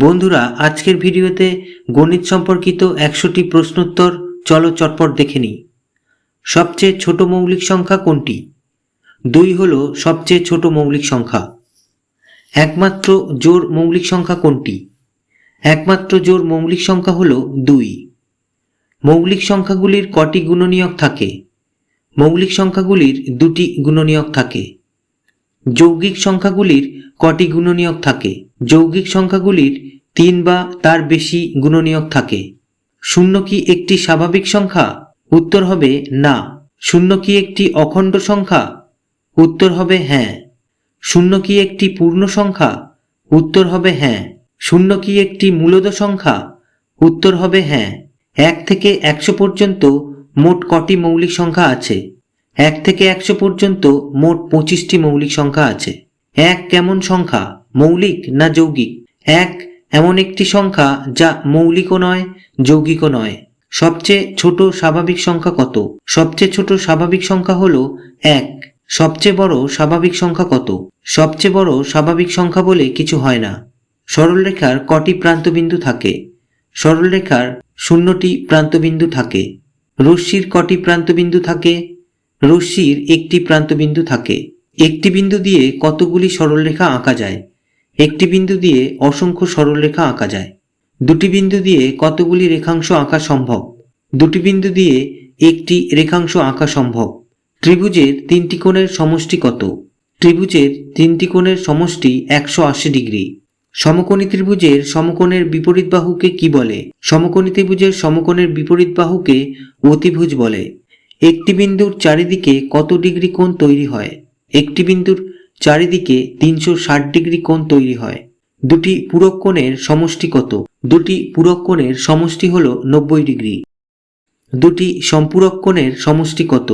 বন্ধুরা, আজকের ভিডিওতে গণিত সম্পর্কিত একশোটি প্রশ্নোত্তর, চলো চটপট দেখে নিই। সবচেয়ে ছোট মৌলিক সংখ্যা কোনটি? দুই হলো সবচেয়ে ছোট মৌলিক সংখ্যা। একমাত্র জোড় মৌলিক সংখ্যা কোনটি? একমাত্র জোড় মৌলিক সংখ্যা হলো দুই। মৌলিক সংখ্যাগুলির কটি গুণনীয়ক থাকে? মৌলিক সংখ্যাগুলির দুটি গুণনীয়ক থাকে। যৌগিক সংখ্যাগুলির কটি গুণনীয়ক থাকে? যৌগিক সংখ্যাগুলির তিন বা তার বেশি গুণনীয়ক থাকে। শূন্য কি একটি স্বাভাবিক সংখ্যা? উত্তর হবে না। শূন্য কি একটি অখণ্ড সংখ্যা? উত্তর হবে হ্যাঁ। শূন্য কি একটি পূর্ণ সংখ্যা? উত্তর হবে হ্যাঁ। শূন্য কি একটি মূলত সংখ্যা? উত্তর হবে হ্যাঁ। এক থেকে একশো পর্যন্ত মোট কটি মৌলিক সংখ্যা আছে? এক থেকে একশো পর্যন্ত মোট পঁচিশটি মৌলিক সংখ্যা আছে। এক কেমন সংখ্যা, মৌলিক না যৌগিক? এক এমন একটি সংখ্যা যা মৌলিকও নয়, যৌগিকও নয়। সবচেয়ে ছোট স্বাভাবিক সংখ্যা কত? সবচেয়ে ছোট স্বাভাবিক সংখ্যা হলো এক। সবচেয়ে বড় স্বাভাবিক সংখ্যা কত? সবচেয়ে বড় স্বাভাবিক সংখ্যা বলে কিছু হয় না। সরলরেখার কটি প্রান্তবিন্দু থাকে। সরলরেখার শূন্যটি প্রান্তবিন্দু থাকে। রশ্মির কটি প্রান্তবিন্দু থাকে? রশ্মির একটি প্রান্তবিন্দু থাকে। একটি বিন্দু দিয়ে কতগুলি সরলরেখা আঁকা যায়? একটি বিন্দু দিয়ে অসংখ্য সরলরেখা আঁকা যায়। দুটি বিন্দু দিয়ে কতগুলি রেখাংশ আঁকা সম্ভব? দুটি বিন্দু দিয়ে একটি রেখাংশ আঁকা সম্ভব। ত্রিভুজের তিনটি কোণের সমষ্টি কত? ত্রিভুজের তিনটি কোণের সমষ্টি একশো আশি ডিগ্রি। সমকোণী ত্রিভুজের সমকোণের বিপরীত বাহুকে কি বলে? সমকোণী ত্রিভুজের সমকোণের বিপরীত বাহুকে অতিভুজ বলে। একটি বিন্দুর চারিদিকে কত ডিগ্রি কোণ তৈরি হয়? একটি বিন্দুর চারিদিকে তিনশো ষাট ডিগ্রি কোণ তৈরি হয়। দুটি পূরক কোণের সমষ্টি কত? দুটি পূরক কোণের সমষ্টি হল নব্বই ডিগ্রি। দুটি সম্পূরক কোণের সমষ্টি কত?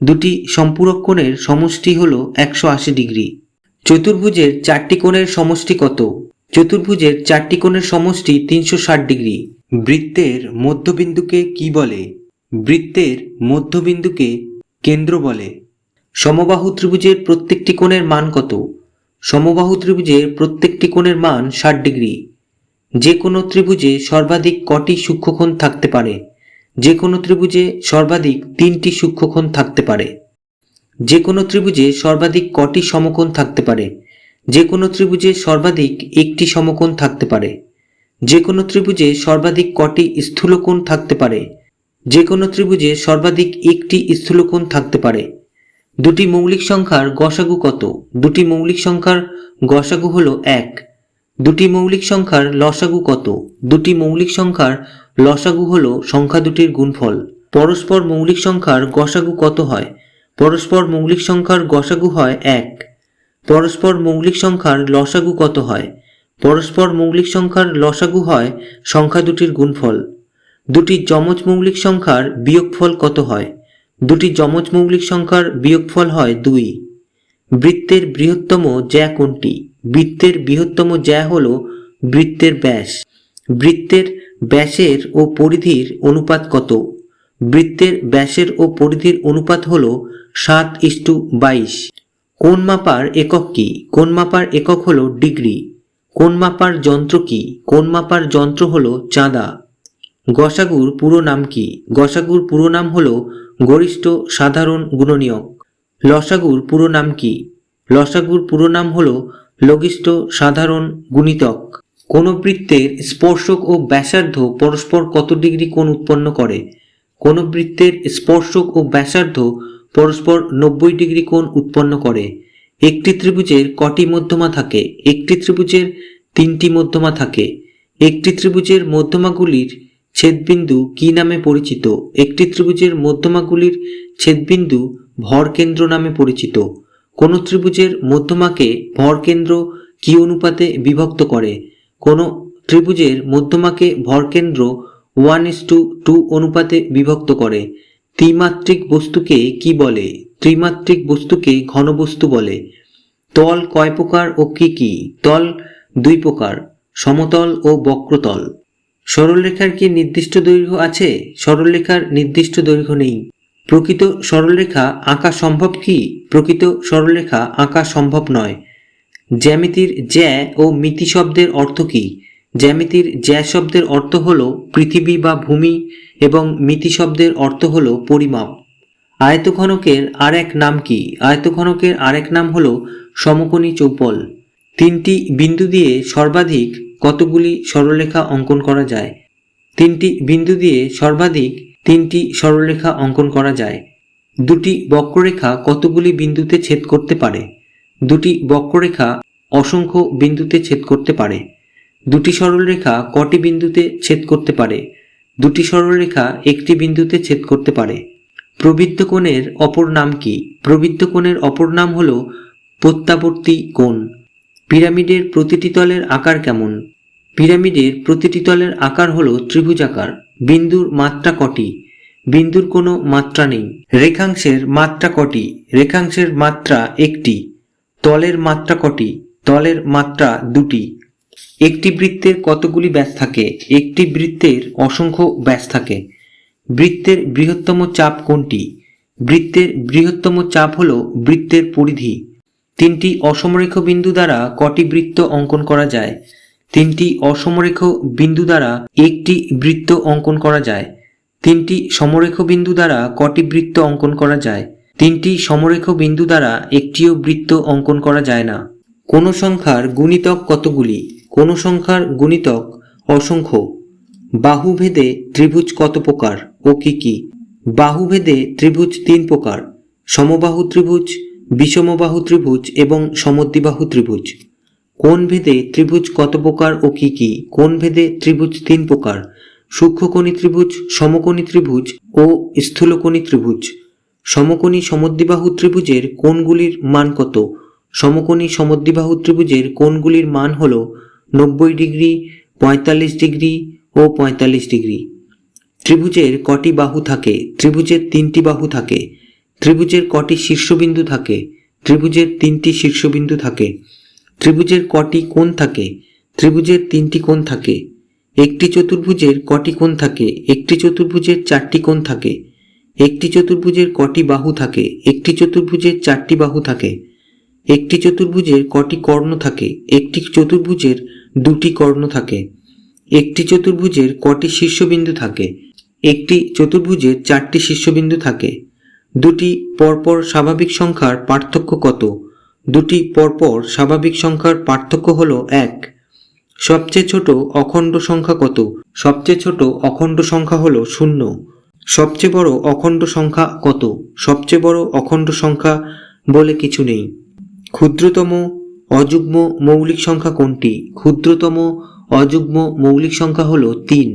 দুটি সম্পূরক কোণের সমষ্টি হল একশো আশি ডিগ্রি। চতুর্ভুজের চারটি কোণের সমষ্টি কত? চতুর্ভুজের চারটি কোণের সমষ্টি তিনশো ষাট ডিগ্রি। বৃত্তের মধ্যবিন্দুকে কি বলে? বৃত্তের মধ্যবিন্দুকে কেন্দ্র বলে। সমবাহু ত্রিভুজের প্রত্যেকটি কোণের মান কত? সমবাহু ত্রিভুজের প্রত্যেকটি কোণের মান ষাট ডিগ্রি। যে কোনো ত্রিভুজে সর্বাধিক কটি সূক্ষ্মকোণ থাকতে পারে। যে কোনো ত্রিভুজে সর্বাধিক তিনটি সূক্ষ্মকোণ থাকতে পারে। যে কোনো ত্রিভুজে সর্বাধিক কটি সমকোণ থাকতে পারে। যে কোনো ত্রিভুজে সর্বাধিক একটি সমকোণ থাকতে পারে। যে কোনো ত্রিভুজে সর্বাধিক কটি স্থূলকোণ থাকতে পারে। যে কোনো ত্রিভুজে সর্বাধিক একটি স্থূলকোণ থাকতে পারে। দুটি মৌলিক সংখ্যার গসাগু কত? দুটি মৌলিক সংখ্যার গসাগু হলো এক। দুটি মৌলিক সংখ্যার লসাগু কত? দুটি মৌলিক সংখ্যার লসাগু হলো সংখ্যা দুটির গুণফল। পরস্পর মৌলিক সংখ্যার গসাগু কত হয়? পরস্পর মৌলিক সংখ্যার গসাগু হয় এক। পরস্পর মৌলিক সংখ্যার লসাগু কত হয়? পরস্পর মৌলিক সংখ্যার লসাগু হয় সংখ্যা দুটির গুণফল। দুটি যমজ মৌলিক সংখ্যার বিয়োগফল কত হয়? দুটি যমজ মৌলিক সংখ্যার বিয়োগফল হয় দুই। বৃত্তের বৃহত্তম জ্যা কোনটি? বৃত্তের বৃহত্তম জ্যা হল বৃত্তের ব্যাস। বৃত্তের ব্যাসের ও পরিধির অনুপাত কত? বৃত্তের ব্যাসের ও পরিধির অনুপাত হল সাত ইস্টু বাইশ। কোন মাপার একক কি? কোন মাপার একক হলো ডিগ্রি? কোন মাপার যন্ত্র কি? কোন মাপার যন্ত্র হলো চাঁদা? গসাগুর পুরো নাম কি? গসাগুর পুরো নাম হলো গরিষ্ঠ সাধারণ গুণনীয়ক। লসাগুর পুরো নাম কি? লসাগুর পুরো নাম হলো লঘিষ্ঠ সাধারণ গুণিতক। কোন বৃত্তের স্পর্শক ও ব্যাসার্ধ পরস্পর কত ডিগ্রি কোণ উৎপন্ন করে? কোন বৃত্তের স্পর্শক ও ব্যাসার্ধ পরস্পর নব্বই ডিগ্রি কোণ উৎপন্ন করে? একটি ত্রিভুজের কটি মধ্যমা থাকে? একটি ত্রিভুজের তিনটি মধ্যমা থাকে। একটি ত্রিভুজের মধ্যমাগুলির ছেদবিন্দু কি নামে পরিচিত? একটি ত্রিভুজের মধ্যমাগুলির ছেদবিন্দু ভরকেন্দ্র নামে পরিচিত। কোন ত্রিভুজের মধ্যমাকে ভরকেন্দ্র কি অনুপাতে বিভক্ত করে? কোন ত্রিভুজের মধ্যমাকে ভরকেন্দ্র ওয়ান ইস টু টু অনুপাতে বিভক্ত করে। ত্রিমাত্রিক বস্তুকে কি বলে? ত্রিমাত্রিক বস্তুকে ঘনবস্তু বলে। তল কয় প্রকার ও কি কি? তল দুই প্রকার, সমতল ও বক্রতল। সরলরেখার কি নির্দিষ্ট দৈর্ঘ্য আছে? সরলরেখার নির্দিষ্ট দৈর্ঘ্য নেই। প্রকৃত সরলরেখা আঁকা সম্ভব কি? প্রকৃত সরলরেখা আঁকা সম্ভব নয়। জ্যামিতির জ্যা ও মিতি শব্দের অর্থ কি? জ্যামিতির জ্যা শব্দের অর্থ হল পৃথিবী বা ভূমি এবং মিতি শব্দের অর্থ হল পরিমাপ। আয়তঘনকের আর এক নাম কি? আয়তঘনকের আরেক নাম হল সমকোণী চৌপল তিনটি বিন্দু দিয়ে সর্বাধিক কতগুলি সরলরেখা অঙ্কন করা যায়? তিনটি বিন্দু দিয়ে সর্বাধিক তিনটি সরলরেখা অঙ্কন করা যায়। দুটি বক্ররেখা কতগুলি বিন্দুতে ছেদ করতে পারে? দুটি বক্ররেখা অসংখ্য বিন্দুতে ছেদ করতে পারে। দুটি সরলরেখা কটি বিন্দুতে ছেদ করতে পারে? দুটি সরলরেখা একটি বিন্দুতে ছেদ করতে পারে। প্রবৃত্ত কোণের অপর নাম কি? প্রবৃত্ত কোণের অপর নাম হল প্রত্যাবর্তী কোণ। পিরামিডের প্রতিটি তলের আকার কেমন? পিরামিডের প্রতিটি তলের আকার হল ত্রিভুজাকার, বিন্দুর মাত্রা কটি? বিন্দুর কোনো মাত্রা নেই। রেখাংশের মাত্রা কটি? রেখাংশের মাত্রা একটি। তলের মাত্রা কটি? তলের মাত্রা দুটি। একটি বৃত্তের কতগুলি ব্যাস থাকে? একটি বৃত্তের অসংখ্য ব্যাস থাকে। বৃত্তের বৃহত্তম চাপ কোনটি? বৃত্তের বৃহত্তম চাপ হল বৃত্তের পরিধি। তিনটি অসমরেখ বিন্দু দ্বারা কটি বৃত্ত অঙ্কন করা যায়? তিনটি অসমরেখ বিন্দু দ্বারা একটি বৃত্ত অঙ্কন করা যায়। তিনটি সমরেখ বিন্দু দ্বারা কটি বৃত্ত অঙ্কন করা যায়? তিনটি সমরেখ বিন্দু দ্বারা একটিও বৃত্ত অঙ্কন করা যায় না। কোন সংখ্যার গুণিতক কতগুলি? কোন সংখ্যার গুণিতক অসংখ্য? বাহুভেদে ত্রিভুজ কত প্রকার ও কি কি? বাহুভেদে ত্রিভুজ তিন প্রকার। সমবাহু ত্রিভুজ বিষমবাহু ত্রিভুজ এবং সমদ্বিবাহু ত্রিভুজ। কোন ভেদে ত্রিভুজ কত প্রকার ও কি কি? কোন ভেদে ত্রিভুজ তিন প্রকার? সূক্ষ্মকোণী ত্রিভুজ, সমকোণী ত্রিভুজ ও স্থূলকোণী ত্রিভুজ। সমকোণী সমদ্বিবাহু ত্রিভুজের কোণগুলির মান কত? সমকোণী সমদ্বিবাহু ত্রিভুজের কোণগুলির মান হল নব্বই ডিগ্রি, পঁয়তাল্লিশ ডিগ্রি ও পঁয়তাল্লিশ ডিগ্রি। ত্রিভুজের কটি বাহু থাকে? ত্রিভুজের তিনটি বাহু থাকে। ত্রিভুজের কটি শীর্ষবিন্দু থাকে, ত্রিভুজের তিনটি শীর্ষবিন্দু থাকে। ত্রিভুজের কটি কোণ থাকে, ত্রিভুজের তিনটি কোণ থাকে। একটি চতুর্ভুজের কটি কোণ থাকে, একটি চতুর্ভুজের চারটি কোণ থাকে। একটি চতুর্ভুজের কটি বাহু থাকে, একটি চতুর্ভুজের চারটি বাহু থাকে। একটি চতুর্ভুজের কটি কর্ণ থাকে, একটি চতুর্ভুজের দুটি কর্ণ থাকে। একটি চতুর্ভুজের কটি শীর্ষবিন্দু থাকে, একটি চতুর্ভুজের চারটি শীর্ষবিন্দু থাকে। দুটি পরপর স্বাভাবিক সংখ্যার পার্থক্য কত? দুটি পরপর স্বাভাবিক সংখ্যার পার্থক্য হল এক। সবচেয়ে ছোট অখণ্ড সংখ্যা কত? সবচেয়ে ছোট অখণ্ড সংখ্যা হল শূন্য। সবচেয়ে বড় অখণ্ড সংখ্যা কত? সবচেয়ে বড় অখণ্ড সংখ্যা বলে কিছু নেই। ক্ষুদ্রতম, অযুগ্ম মৌলিক সংখ্যা কোনটি? ক্ষুদ্রতম, অযুগ্ম মৌলিক সংখ্যা হল তিন।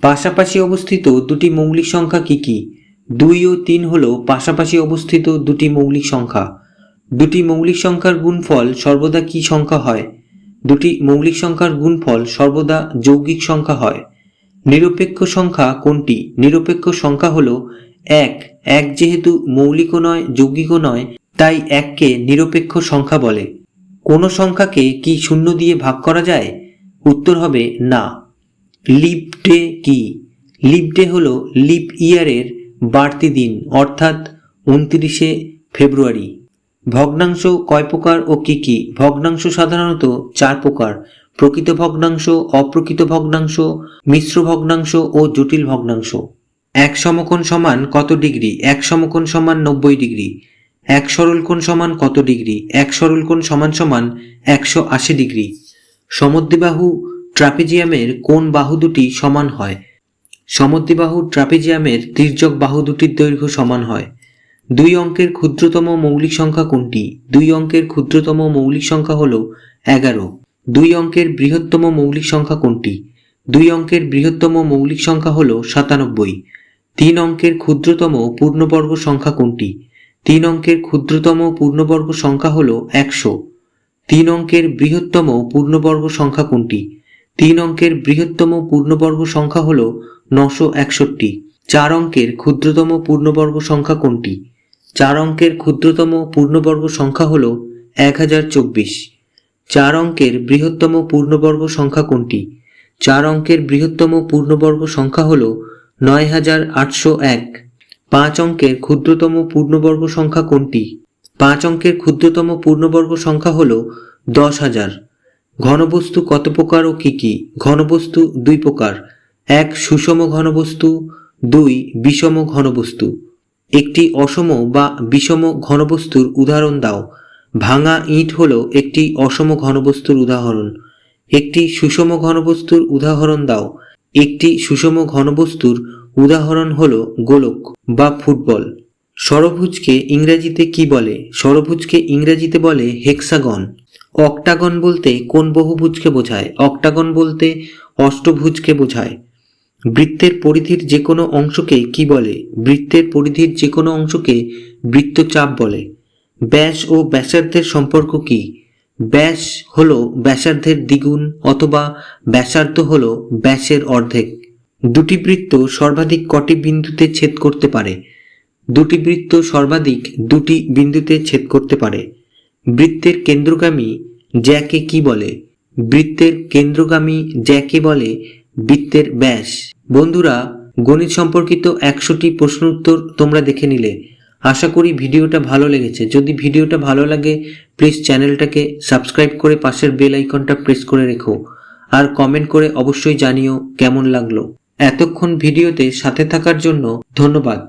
পাশাপাশি অবস্থিত দুটি মৌলিক সংখ্যা কি কি? দুই ও তিন হল পাশাপাশি অবস্থিত দুটি মৌলিক সংখ্যা। দুটি মৌলিক সংখ্যার গুণফল সর্বদা কি সংখ্যা হয়? দুটি মৌলিক সংখ্যার গুণফল সর্বদা যৌগিক সংখ্যা হয়। নিরপেক্ষ সংখ্যা কোনটি? নিরপেক্ষ সংখ্যা হল এক। এক যেহেতু মৌলিকও নয়, যৌগিকও নয়, তাই এককে নিরপেক্ষ সংখ্যা বলে। কোনো সংখ্যাকে কি শূন্য দিয়ে ভাগ করা যায়? উত্তর হবে না। লিপ ডে কি? লিপ ডে হলো লিপ ইয়ারের বাড়তি দিন, অর্থাৎ উনত্রিশে ফেব্রুয়ারি। ভগ্নাংশ কয় প্রকার ও কি কি? ভগ্নাংশ সাধারণত চার প্রকার। প্রকৃত ভগ্নাংশ, অপ্রকৃত ভগ্নাংশ, মিশ্র ভগ্নাংশ ও জটিল ভগ্নাংশ। এক সমকোণ সমান কত ডিগ্রি? এক সমকোণ সমান নব্বই ডিগ্রি। এক সরলকোণ সমান কত ডিগ্রি? এক সরলকোণ সমান সমান একশো আশি ডিগ্রি। সমদ্বিবাহু ট্রাপিজিয়ামের কোন বাহু দুটি সমান হয়। সমদ্বিবাহু ট্রাপিজিয়ামের তির্যক বাহু দুটির দৈর্ঘ্য সমান হয়। দুই অঙ্কের ক্ষুদ্রতম মৌলিক সংখ্যা কোনটি? দুই অঙ্কের ক্ষুদ্রতম মৌলিক সংখ্যা হল এগারো। দুই অঙ্কের বৃহত্তম মৌলিক সংখ্যা কোনটি? দুই অঙ্কের বৃহত্তম মৌলিক সংখ্যা হল সাতানব্বই। তিন অঙ্কের ক্ষুদ্রতম পূর্ণবর্গ সংখ্যা কোনটি? তিন অঙ্কের ক্ষুদ্রতম পূর্ণবর্গ সংখ্যা হল একশো। তিন অঙ্কের বৃহত্তম পূর্ণবর্গ সংখ্যা কোনটি? তিন অঙ্কের বৃহত্তম পূর্ণবর্গ সংখ্যা হল নশো একষট্টি। চার অঙ্কের ক্ষুদ্রতম পূর্ণবর্গ সংখ্যা কোনটি? চার অঙ্কের ক্ষুদ্রতম পূর্ণবর্গ সংখ্যা হল এক হাজার চব্বিশ। চার অঙ্কের বৃহত্তম পূর্ণবর্গ সংখ্যা কোনটি? চার অঙ্কের বৃহত্তম পূর্ণবর্গ সংখ্যা হল নয় হাজার আটশো এক। পাঁচ অঙ্কের ক্ষুদ্রতম পূর্ণবর্গ সংখ্যা কোনটি? পাঁচ অঙ্কের ক্ষুদ্রতম পূর্ণবর্গ সংখ্যা হল দশ হাজার। ঘনবস্তু কত প্রকার ও কি কি? ঘনবস্তু দুই প্রকার। এক সুষম ঘনবস্তু, দুই বিষম ঘনবস্তু। একটি অসম বা বিষম ঘনবস্তুর উদাহরণ দাও। ভাঙা ইট হল একটি অসম ঘনবস্তুর উদাহরণ। একটি সুষম ঘনবস্তুর উদাহরণ দাও। একটি সুষম ঘনবস্তুর উদাহরণ হল গোলক বা ফুটবল। ষড়ভুজকে ইংরেজিতে কি বলে? ষড়ভুজকে ইংরেজিতে বলে হেক্সাগন। অক্টাগন বলতে কোন বহুভুজকে বোঝায়? অক্টাগন বলতে অষ্টভুজকে বোঝায়। বৃত্তের পরিধির যে কোনো অংশকে কি বলে? বৃত্তের পরিধির যে কোনো অংশকে বৃত্তচাপ বলে। ব্যাস ও ব্যাসার্ধের সম্পর্ক কি? ব্যাস হল ব্যাসার্ধের দ্বিগুণ অথবা ব্যাসার্ধ হল ব্যাসের অর্ধেক। দুটি বৃত্ত সর্বাধিক কটি বিন্দুতে ছেদ করতে পারে। দুটি বৃত্ত সর্বাধিক দুটি বিন্দুতে ছেদ করতে পারে। বৃত্তের কেন্দ্রগামী জ্যাকে কি বলে? বৃত্তের কেন্দ্রগামী জ্যাকে বলে বৃত্তের ব্যাস। বন্ধুরা, গণিত সম্পর্কিত একশোটি প্রশ্ন উত্তর তোমরা দেখে নিলে। আশা করি ভিডিওটা ভালো লেগেছে। যদি ভিডিওটা ভালো লাগে প্লিজ চ্যানেলটাকে সাবস্ক্রাইব করে পাশের বেল আইকনটা প্রেস করে রেখো। আর কমেন্ট করে অবশ্যই জানিও কেমন লাগল। এতক্ষণ ভিডিওতে সাথে থাকার জন্য ধন্যবাদ।